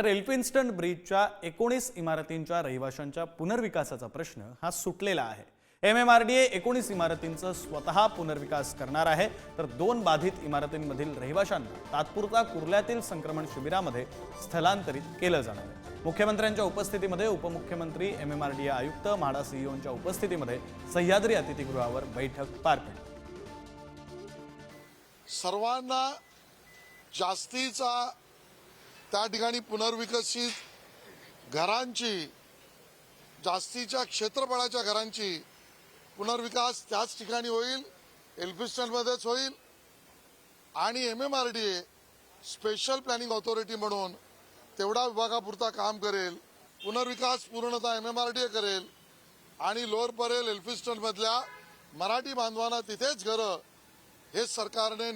तर एल्फिन्स्टन ब्रिजच्या एकोणीस इमारतींच्या रहिवाशांच्या पुनर्विकासाचा प्रश्न हा सुटलेला आहे. M M R D A एकोणीस इमारतींचं स्वतः पुनर्विकास करणार आहे. तर दोन बाधित इमारतींमधील रहिवाशांना तात्पुरता कुर्ल्यातील संक्रमण शिबिरामध्ये स्थलांतरित केलं जाणार आहे. मुख्यमंत्र्यांच्या उपस्थितीमध्ये उपमुख्यमंत्री M M R D A आयुक्त म्हाडा सीईओंच्या उपस्थितीमध्ये सह्याद्री अतिथीगृहावर बैठक पार पडली. सर्वांना जास्तीचा त्या ठिकाणी पुनर्विकसित घरांची जास्तीच्या क्षेत्रफळाच्या घरांची पुनर्विकास त्याच ठिकाणी होईल एल्फिस्टनमध्येच होईल आणि M M R D A special planning authority म्हणून तेवढा विभागापुरता काम करेल पुनर्विकास पूर्णतः M M R D A करेल आणि लोअर परेल एल्फिस्टनमधल्या मराठी बांधवांना तिथेच घरं हे सरकारने